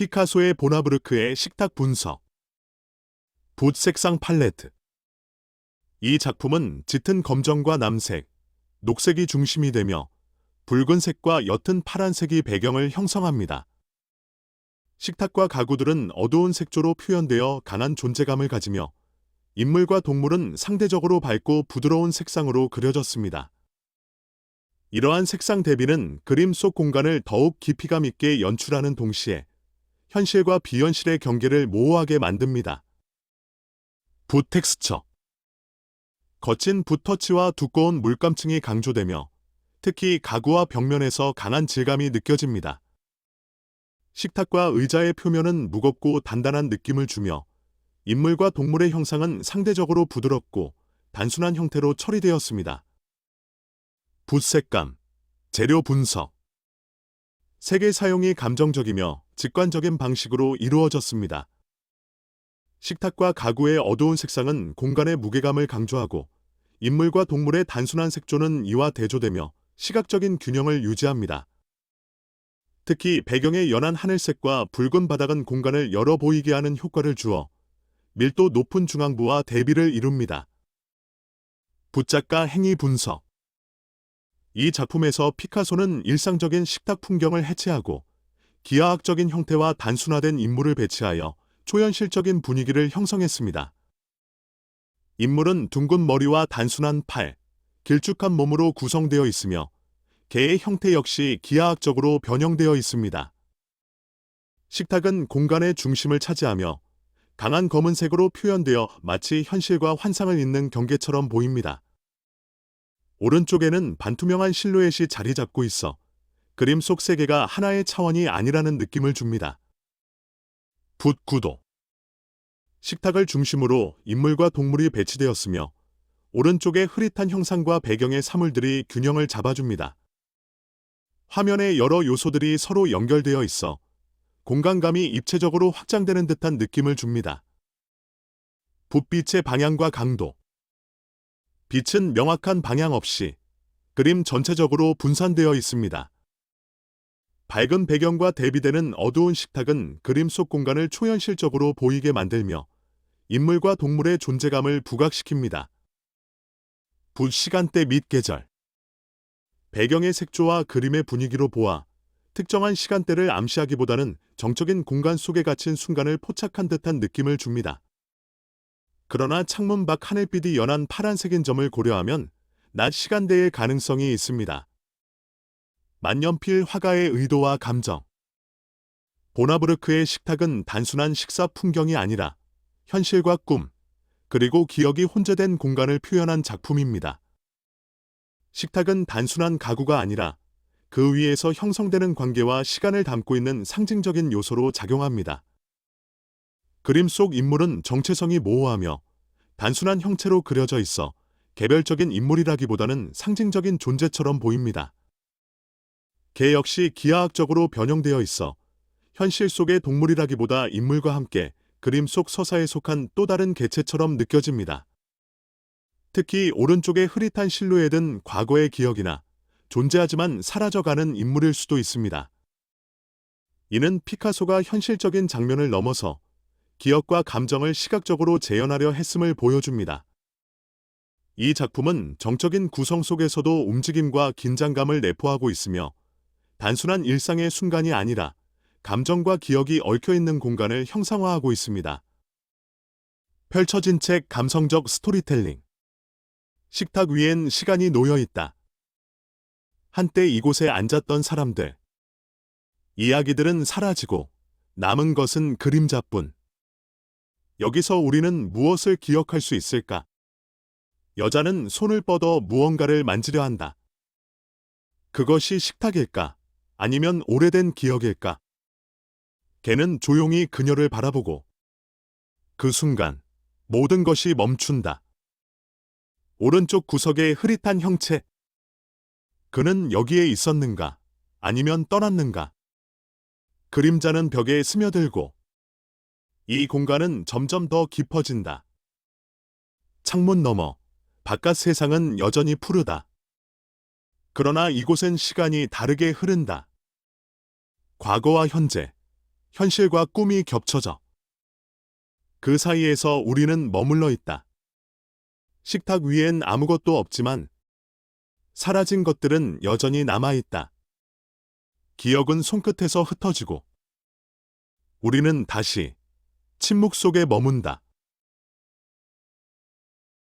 피카소의 보나브르크의 식탁 분석. 붓 색상 팔레트. 이 작품은 짙은 검정과 남색, 녹색이 중심이 되며 붉은색과 옅은 파란색이 배경을 형성합니다. 식탁과 가구들은 어두운 색조로 표현되어 강한 존재감을 가지며 인물과 동물은 상대적으로 밝고 부드러운 색상으로 그려졌습니다. 이러한 색상 대비는 그림 속 공간을 더욱 깊이감 있게 연출하는 동시에 현실과 비현실의 경계를 모호하게 만듭니다. 붓 텍스처 거친 붓 터치와 두꺼운 물감층이 강조되며 특히 가구와 벽면에서 강한 질감이 느껴집니다. 식탁과 의자의 표면은 무겁고 단단한 느낌을 주며 인물과 동물의 형상은 상대적으로 부드럽고 단순한 형태로 처리되었습니다. 붓 색감, 재료 분석 색의 사용이 감정적이며 직관적인 방식으로 이루어졌습니다. 식탁과 가구의 어두운 색상은 공간의 무게감을 강조하고 인물과 동물의 단순한 색조는 이와 대조되며 시각적인 균형을 유지합니다. 특히 배경의 연한 하늘색과 붉은 바닥은 공간을 열어 보이게 하는 효과를 주어 밀도 높은 중앙부와 대비를 이룹니다. 붓작가 행위 분석 이 작품에서 피카소는 일상적인 식탁 풍경을 해체하고 기하학적인 형태와 단순화된 인물을 배치하여 초현실적인 분위기를 형성했습니다. 인물은 둥근 머리와 단순한 팔, 길쭉한 몸으로 구성되어 있으며 개의 형태 역시 기하학적으로 변형되어 있습니다. 식탁은 공간의 중심을 차지하며 강한 검은색으로 표현되어 마치 현실과 환상을 잇는 경계처럼 보입니다. 오른쪽에는 반투명한 실루엣이 자리 잡고 있어 그림 속 세계가 하나의 차원이 아니라는 느낌을 줍니다. 붓 구도 식탁을 중심으로 인물과 동물이 배치되었으며 오른쪽의 흐릿한 형상과 배경의 사물들이 균형을 잡아줍니다. 화면의 여러 요소들이 서로 연결되어 있어 공간감이 입체적으로 확장되는 듯한 느낌을 줍니다. 붓빛의 방향과 강도 빛은 명확한 방향 없이 그림 전체적으로 분산되어 있습니다. 밝은 배경과 대비되는 어두운 식탁은 그림 속 공간을 초현실적으로 보이게 만들며 인물과 동물의 존재감을 부각시킵니다. 붓 시간대 및 계절 배경의 색조와 그림의 분위기로 보아 특정한 시간대를 암시하기보다는 정적인 공간 속에 갇힌 순간을 포착한 듯한 느낌을 줍니다. 그러나 창문 밖 하늘빛이 연한 파란색인 점을 고려하면 낮 시간대의 가능성이 있습니다. 만년필 화가의 의도와 감정 보나브르크의 식탁은 단순한 식사 풍경이 아니라 현실과 꿈, 그리고 기억이 혼재된 공간을 표현한 작품입니다. 식탁은 단순한 가구가 아니라 그 위에서 형성되는 관계와 시간을 담고 있는 상징적인 요소로 작용합니다. 그림 속 인물은 정체성이 모호하며 단순한 형체로 그려져 있어 개별적인 인물이라기보다는 상징적인 존재처럼 보입니다. 개 역시 기하학적으로 변형되어 있어 현실 속의 동물이라기보다 인물과 함께 그림 속 서사에 속한 또 다른 개체처럼 느껴집니다. 특히 오른쪽의 흐릿한 실루엣은 과거의 기억이나 존재하지만 사라져가는 인물일 수도 있습니다. 이는 피카소가 현실적인 장면을 넘어서 기억과 감정을 시각적으로 재현하려 했음을 보여줍니다. 이 작품은 정적인 구성 속에서도 움직임과 긴장감을 내포하고 있으며 단순한 일상의 순간이 아니라 감정과 기억이 얽혀 있는 공간을 형상화하고 있습니다. 펼쳐진 책 감성적 스토리텔링 식탁 위엔 시간이 놓여 있다. 한때 이곳에 앉았던 사람들. 이야기들은 사라지고 남은 것은 그림자뿐. 여기서 우리는 무엇을 기억할 수 있을까? 여자는 손을 뻗어 무언가를 만지려 한다. 그것이 식탁일까? 아니면 오래된 기억일까? 걔는 조용히 그녀를 바라보고 그 순간 모든 것이 멈춘다. 오른쪽 구석의 흐릿한 형체. 그는 여기에 있었는가? 아니면 떠났는가? 그림자는 벽에 스며들고 이 공간은 점점 더 깊어진다. 창문 너머, 바깥 세상은 여전히 푸르다. 그러나 이곳엔 시간이 다르게 흐른다. 과거와 현재, 현실과 꿈이 겹쳐져. 그 사이에서 우리는 머물러 있다. 식탁 위엔 아무것도 없지만 사라진 것들은 여전히 남아 있다. 기억은 손끝에서 흩어지고 우리는 다시 침묵 속에 머문다.